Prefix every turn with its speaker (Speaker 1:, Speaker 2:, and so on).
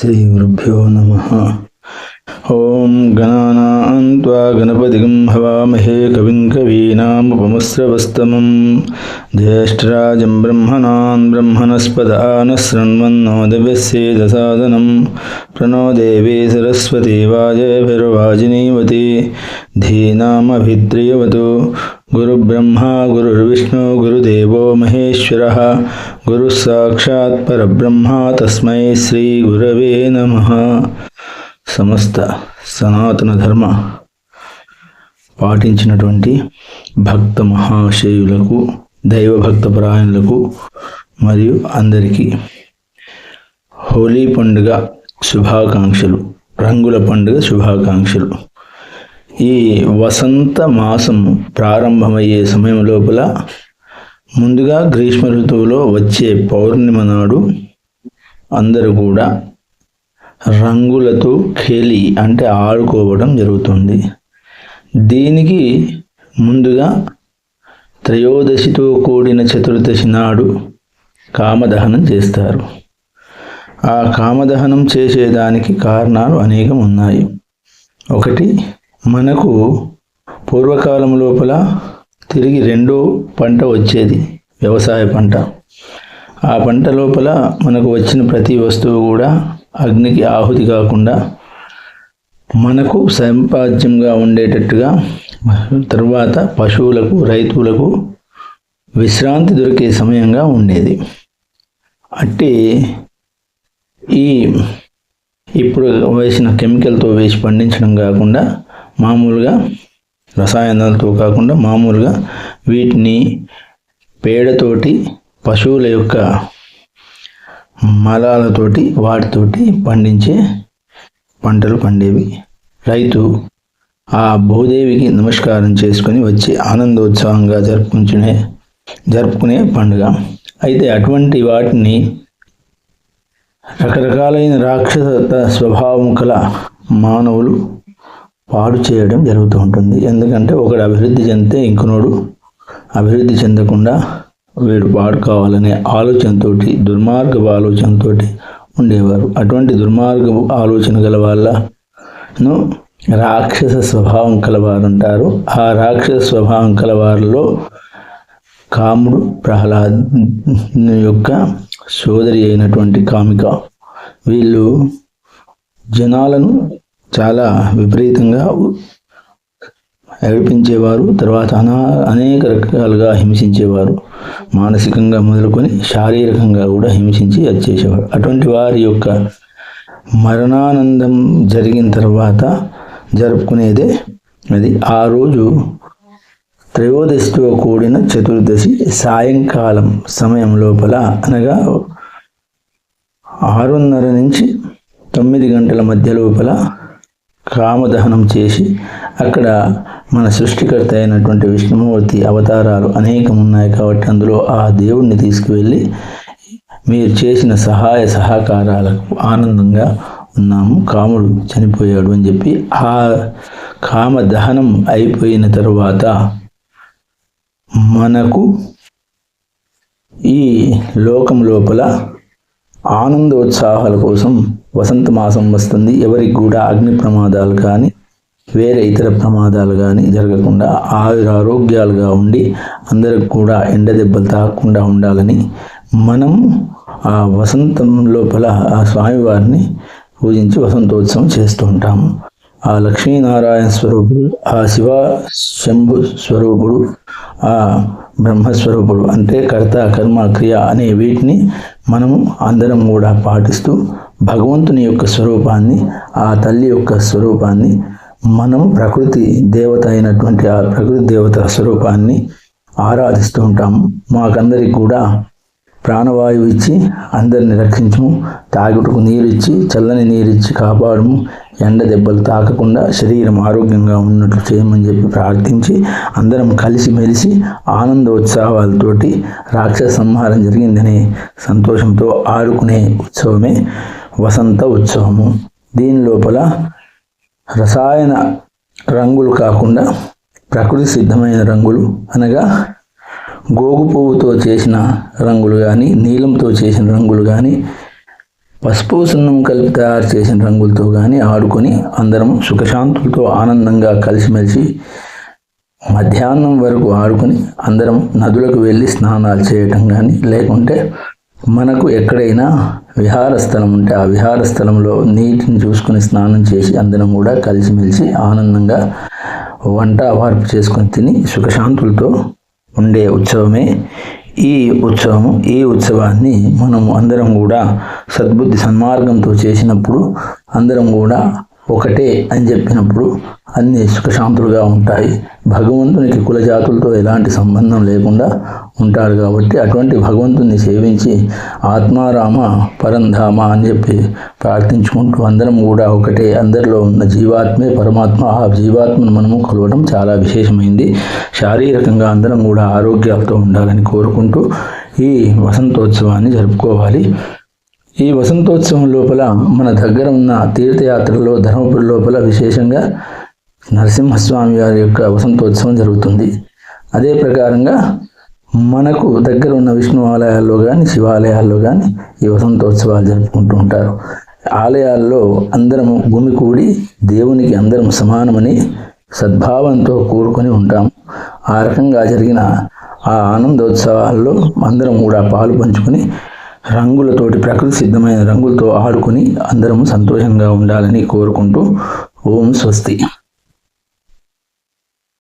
Speaker 1: श्रीगुरुभ्यो नमः ॐ गणानां त्वा गणपतिं हवामहे कविं कवीनामुपमस्रवस्तमं ज्येष्ठराजं ब्रह्मणान् ब्रह्मणस्पद आनशृण्वन्नोदव्यस्येदसादनं प्रणो देवी सरस्वती वाजभिर्वाजिनीवती धीनामभिद्रियवतु गुरुब्रह्मा गुरुर्विष्णु गुरुदेवो महेश्वरः गुरुः साक्षात् परब्रह्मा तस्मै श्रीगुरवे नमः సమస్త సనాతన ధర్మ పాటించినటువంటి భక్త మహాశయులకు దైవ భక్త పరాయణులకు మరియు అందరికీ హోలీ పండుగ శుభాకాంక్షలు రంగుల పండుగ శుభాకాంక్షలు ఈ వసంత మాసం ప్రారంభమయ్యే సమయం లోపల ముందుగా గ్రీష్మ ఋతువులో వచ్చే పౌర్ణిమ నాడు అందరూ కూడా రంగులతో ఖేలి అంటే ఆడుకోవడం జరుగుతుంది. దీనికి ముందుగా త్రయోదశితో కూడిన చతుర్దశి నాడు కామదహనం చేస్తారు. ఆ కామదహనం చేసేదానికి కారణాలు అనేకం ఉన్నాయి. ఒకటి మనకు పూర్వకాలం లోపల తిరిగి రెండో పంట వచ్చేది వ్యవసాయ పంట. ఆ పంట లోపల మనకు వచ్చిన ప్రతి వస్తువు కూడా అగ్నికి ఆహుతి కాకుండా మనకు సంపాద్యంగా ఉండేటట్టుగా తర్వాత పశువులకు రైతులకు విశ్రాంతి దొరికే సమయంగా ఉండేది. అట్టి ఈ ఇప్పుడు వేసిన కెమికల్తో వేసి పండించడం కాకుండా మామూలుగా రసాయనాలతో కాకుండా మామూలుగా వీటిని పేడతోటి పశువుల యొక్క మలాలతోటి వాటితోటి పండించే పంటలు పండేవి. రైతు ఆ భూదేవికి నమస్కారం చేసుకొని వచ్చి ఆనందోత్సవంగా జరుపుకునే జరుపుకునే పండుగ. అయితే అటువంటి వాటిని రకరకాలైన రాక్షస స్వభావం కల మానవులు పాడు చేయడం జరుగుతూ ఉంటుంది. ఎందుకంటే ఒకడు అభివృద్ధి చెందితే ఇంకొనోడు అభివృద్ధి చెందకుండా వీడు పాడు కావాలనే ఆలోచనతో దుర్మార్గపు ఆలోచనతో ఉండేవారు. అటువంటి దుర్మార్గ ఆలోచన గల వాళ్ళను రాక్షస స్వభావం కలవారు ఉంటారు ఆ రాక్షస స్వభావం కలవారిలో కాముడు ప్రహ్లాద్ యొక్క సోదరి అయినటువంటి కామిక వీళ్ళు జనాలను చాలా విపరీతంగా ఏడిపించేవారు తర్వాత అనా అనేక రకాలుగా హింసించేవారు. మానసికంగా మొదలుకొని శారీరకంగా కూడా హింసించి అది చేసేవారు. అటువంటి వారి యొక్క మరణానందం జరిగిన తర్వాత జరుపుకునేదే అది. ఆ రోజు త్రయోదశితో కూడిన చతుర్దశి సాయంకాలం సమయం లోపల అనగా ఆరున్నర నుంచి తొమ్మిది గంటల మధ్య లోపల కామదహనం చేసి అక్కడ మన సృష్టికర్త అయినటువంటి విష్ణుమూర్తి అవతారాలు అనేకం ఉన్నాయి కాబట్టి అందులో ఆ దేవుణ్ణి తీసుకువెళ్ళి మీరు చేసిన సహాయ సహకారాలకు ఆనందంగా ఉన్నాము. కాముడు చనిపోయాడు అని చెప్పి ఆ కామ దహనం అయిపోయిన తర్వాత మనకు ఈ లోకం లోపల ఆనందోత్సాహాల కోసం వసంత మాసం వస్తుంది ఎవరికి కూడా అగ్ని ప్రమాదాలు కానీ వేరే ఇతర ప్రమాదాలు కానీ జరగకుండా ఆరోగ్యాలుగా ఉండి అందరికి కూడా ఎండ దెబ్బలు తాకకుండా ఉండాలని మనం ఆ వసంతం లోపల ఆ స్వామివారిని పూజించి వసంతోత్సవం చేస్తూ ఉంటాము. ఆ లక్ష్మీనారాయణ స్వరూపుడు ఆ శివ శంభు స్వరూపుడు ఆ బ్రహ్మస్వరూపుడు అంటే కర్త కర్మ క్రియ అనే వీటిని మనము అందరం కూడా పాటిస్తూ భగవంతుని యొక్క స్వరూపాన్ని ఆ తల్లి యొక్క స్వరూపాన్ని మనం ప్రకృతి దేవత అయినటువంటి ఆ ప్రకృతి దేవత స్వరూపాన్ని ఆరాధిస్తూ ఉంటాము. మాకందరికి కూడా ప్రాణవాయువు ఇచ్చి అందరిని రక్షించము తాగుటకు నీరు ఇచ్చి చల్లని నీరు ఇచ్చి కాపాడము. ఎండ దెబ్బలు తాకకుండా శరీరం ఆరోగ్యంగా ఉన్నట్లు చేయమని చెప్పి ప్రార్థించి అందరం కలిసి మెలిసి ఆనంద రాక్షస సంహారం జరిగిందనే సంతోషంతో ఆడుకునే ఉత్సవమే వసంత ఉత్సవము. దీని లోపల రసాయన రంగులు కాకుండా ప్రకృతి సిద్ధమైన రంగులు అనగా గోగు పువ్వుతో చేసిన రంగులు కానీ నీలంతో చేసిన రంగులు కానీ పసుపు సున్నం కలిపి తయారు చేసిన రంగులతో కానీ ఆడుకొని అందరం సుఖశాంతులతో ఆనందంగా కలిసిమెలిసి మధ్యాహ్నం వరకు ఆడుకొని అందరం నదులకు వెళ్ళి స్నానాలు చేయటం కానీ లేకుంటే మనకు ఎక్కడైనా విహార స్థలం ఉంటే ఆ విహార స్థలంలో నీటిని చూసుకుని స్నానం చేసి అందరం కూడా కలిసిమెలిసి ఆనందంగా వంట వార్పు చేసుకొని తిని సుఖశాంతులతో ఉండే ఉత్సవమే ఈ ఉత్సవము. ఈ ఉత్సవాన్ని మనము అందరం కూడా సద్బుద్ధి సన్మార్గంతో చేసినప్పుడు అందరం కూడా ఒకటే అని చెప్పినప్పుడు అన్ని సుఖశాంతులుగా ఉంటాయి. భగవంతునికి కులజాతులతో ఎలాంటి సంబంధం లేకుండా ఉంటాడు కాబట్టి అటువంటి భగవంతుని సేవించి ఆత్మారామ పరంధామ అని చెప్పి ప్రార్థించుకుంటూ అందరం కూడా ఒకటే. అందరిలో ఉన్న జీవాత్మే పరమాత్మ. ఆ జీవాత్మను మనము కొలవడం చాలా విశేషమైంది. శారీరకంగా అందరం కూడా ఆరోగ్యాలతో ఉండాలని కోరుకుంటూ ఈ వసంతోత్సవాన్ని జరుపుకోవాలి. ఈ వసంతోత్సవం లోపల మన దగ్గర ఉన్న తీర్థయాత్రలో ధర్మపురి లోపల విశేషంగా నరసింహస్వామి వారి యొక్క వసంతోత్సవం జరుగుతుంది. అదే ప్రకారంగా మనకు దగ్గర ఉన్న విష్ణు ఆలయాల్లో కానీ శివాలయాల్లో కానీ ఈ వసంతోత్సవాలు జరుపుకుంటూ ఉంటారు. ఆలయాల్లో అందరము భూమి కూడి దేవునికి అందరం సమానమని సద్భావంతో కోరుకొని ఉంటాం ఆ రకంగా జరిగిన ఆ ఆనందోత్సవాల్లో అందరం కూడా పాలు పంచుకొని రంగులతోటి ప్రకృతి సిద్ధమైన రంగులతో ఆడుకొని అందరం సంతోషంగా ఉండాలని కోరుకుంటూ ఓం స్వస్తి.